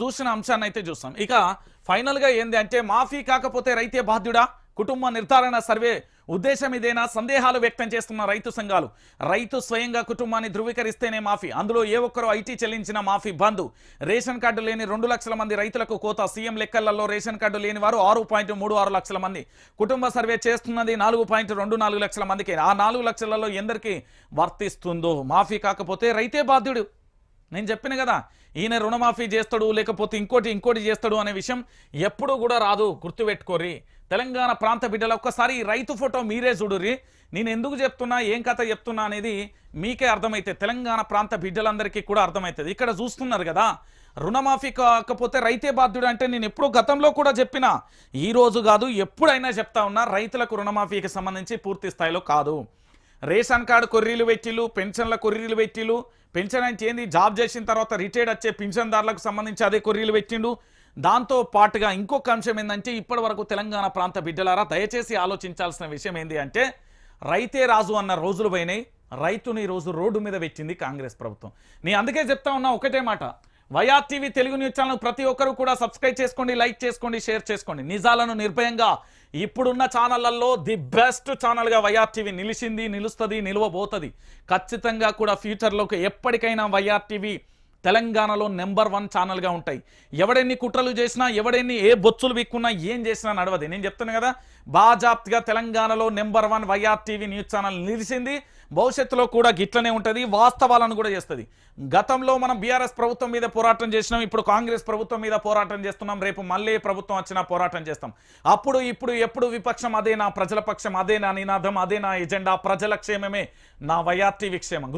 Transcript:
చూసిన అంశాన్ని అయితే చూస్తాం. ఇక ఫైనల్గా ఏంది అంటే మాఫీ కాకపోతే రైతే బాధ్యుడా? కుటుంబ నిర్ధారణ సర్వే ఉద్దేశం ఇదేనా? సందేహాలు వ్యక్తం చేస్తున్న రైతు సంఘాలు. రైతు స్వయంగా కుటుంబాన్ని ధృవీకరిస్తేనే మాఫీ. అందులో ఏ ఒక్కరు ఐటీ చెల్లించిన మాఫీ బంద్. రేషన్ కార్డు లేని రెండు లక్షల మంది రైతులకు కోత. సీఎం లెక్కలలో రేషన్ కార్డు లేని వారు ఆరు పాయింట్ మూడు ఆరు లక్షల మంది. కుటుంబ సర్వే చేస్తున్నది నాలుగు పాయింట్ రెండు నాలుగు లక్షల మందికి. ఆ నాలుగు లక్షలలో ఎందరికి వర్తిస్తుందో? మాఫీ కాకపోతే రైతే బాధ్యుడు. నేను చెప్పిన కదా ఈయన రుణమాఫీ చేస్తాడు లేకపోతే ఇంకోటి ఇంకోటి చేస్తాడు అనే విషయం ఎప్పుడూ కూడా రాదు గుర్తుపెట్టుకోరి తెలంగాణ ప్రాంత బిడ్డలు ఒక్కసారి రైతు ఫోటో మీరే చూడుర్రి. నేను ఎందుకు చెప్తున్నా ఏం కథ చెప్తున్నా అనేది మీకే అర్థమైతే తెలంగాణ ప్రాంత బిడ్డలందరికీ కూడా అర్థమవుతుంది ఇక్కడ చూస్తున్నారు కదా రుణమాఫీ కాకపోతే రైతే బాధ్యుడు అంటే నేను ఎప్పుడూ గతంలో కూడా చెప్పిన ఈ రోజు కాదు ఎప్పుడైనా చెప్తా ఉన్నా రైతులకు రుణమాఫీకి సంబంధించి పూర్తి స్థాయిలో కాదు. రేషన్ కార్డు కొర్రీలు పెట్టిలు పెన్షన్ల కొర్రీలు పెట్టిలు పెన్షన్ అంటే ఏంది? జాబ్ చేసిన తర్వాత రిటైర్డ్ వచ్చే పెన్షన్దారులకు సంబంధించి అదే కొర్రీలు పెట్టిండు. దాంతో పాటుగా ఇంకొక అంశం ఏంటంటే ఇప్పటి వరకు తెలంగాణ ప్రాంత బిడ్డలారా దయచేసి ఆలోచించాల్సిన విషయం ఏంది అంటే రైతే రాజు అన్న రోజులు పోయినాయి. రైతుని రోజు రోడ్డు మీద పెట్టింది కాంగ్రెస్ ప్రభుత్వం. నేను అందుకే చెప్తా ఉన్నా ఒకటే మాట. YR TV Telugu news channel ప్రతి ఒక్కరు కూడా సబ్స్క్రైబ్ చేసుకోండి లైక్ చేసుకోండి షేర్ చేసుకోండి. నిజాలను నిర్భయంగా ఇప్పుడున్న ఛానళ్ళలో ది బెస్ట్ ఛానల్గా వైఆర్ టీవీ నిలిచింది నిలుస్తుంది నిలవబోతుంది. ఖచ్చితంగా కూడా ఫ్యూచర్లోకి ఎప్పటికైనా వైఆర్ టీవీ తెలంగాణలో నెంబర్ వన్ ఛానల్గా ఉంటాయి. ఎవడెన్ని కుట్రలు చేసినా ఎవడెన్ని ఏ బొచ్చులు విక్కున్నా ఏం చేసినా నడవది. నేను చెప్తున్నా కదా బాజాప్తిగా తెలంగాణలో number one YR TV news channel నిలిచింది. భవిష్యత్తులో కూడా గిట్లనే ఉంటుంది వాస్తవాలను కూడా చేస్తుంది. గతంలో మనం బీఆర్ఎస్ ప్రభుత్వం మీద పోరాటం చేసినాం ఇప్పుడు కాంగ్రెస్ ప్రభుత్వం మీద పోరాటం చేస్తున్నాం రేపు మళ్ళీ ప్రభుత్వం వచ్చినా పోరాటం చేస్తాం. అప్పుడు ఇప్పుడు ఎప్పుడు విపక్షం అదే నా ప్రజల పక్షం అదే నా నినాదం అదే నా ఎజెండా ప్రజల క్షేమమే నా వైఆర్టీవీ క్షేమం.